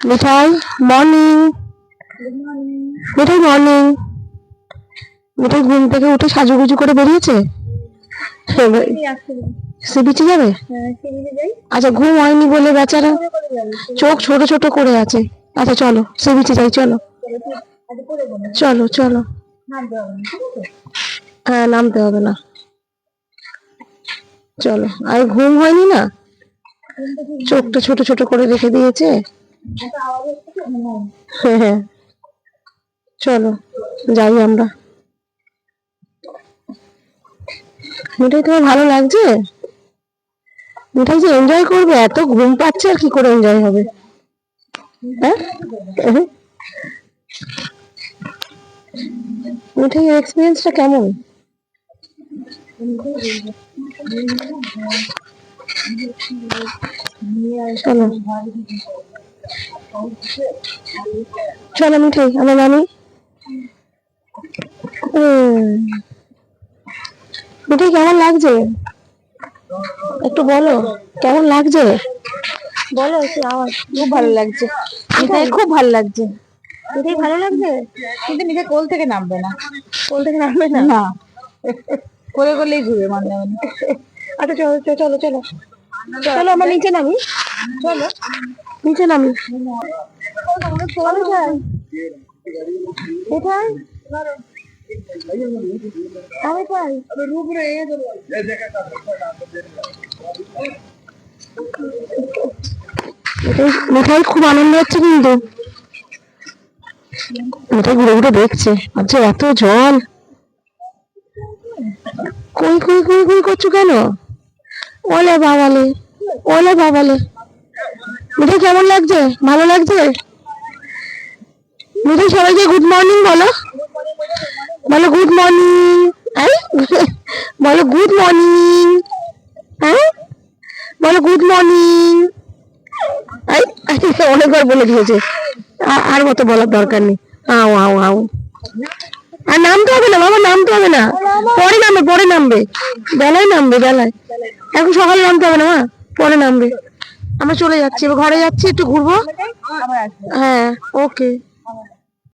মিঠাই morning মিঠাই morning মিঠাই ঘুম থেকে উঠে সাজুগুজু করে বেরিয়েছে? সে বিচে যাবে? আচ্ছা ঘুম হয়নি বলে বেচারা। চোখ ছোট ছোট করে আছে। আচ্ছা চলো, সে বিচে যাই, চলো। চলো চলো। হ্যাঁ নামতে হবে না। চলো, আর ঘুম হয়নি না? চোখটা ছোট ছোট করে রেখে দিয়েছে। হ্যাঁ হ্যাঁ। চলো, যাই আমরা। মিঠাই, তোমার ভালো লাগছে? মিঠাই যে এনজয় করবে, এত ঘুম পাচ্ছে আর কি করে এনজয় হবে? হ্যাঁ? মিঠাই এক্সপিরিয়েন্সটা কেমন? চলো। চলো মিঠাই আমার নামি। কেমন লাগছে? একটু বলো কেমন লাগছে? বলো একটু আওয়াজ খুব ভালো লাগছে। মিঠাই খুব ভালো লাগছে। মিঠাই ভালো লাগছে? কিন্তু নিজে কোল থেকে নামবে না। কোল থেকে নামবে না? না। কোলে কোলেই ঘুরে মানে মানে আচ্ছা চলো চলো চলো চলো। চলো আমরা নিচে নামি। চলো। নিচে নামি। আমি পাই মিঠাই খুব আনন্দ হচ্ছে কিন্তু। মিঠাই ঘুরে ঘুরে দেখছে। আচ্ছা এত জল। কই কই কই কই করছ কেন? ওলে বাবালে ওলে বাবালে। মিঠাই কেমন লাগছে? ভালো লাগছে? মিঠাই সবাইকে গুড মর্নিং বলো। বলো গুড মর্নিং বলো গুড মর্নিং হ্যাঁ? বলো গুড মর্নিং অনেকবার বলে দিয়েছে। আর মতো বলার দরকার নেই। আও আও আও। আর নামতে হবে না, বাবা, নামতে হবে না। পরে নামবে পরে নামবে। বেলায় নামবে, বেলায়। এখন সকালে নামতে হবে না, মা? পরে নামবে। আমরা চলে যাচ্ছি এবার ঘরে যাচ্ছি একটু ঘুরবো? হ্যাঁ ওকে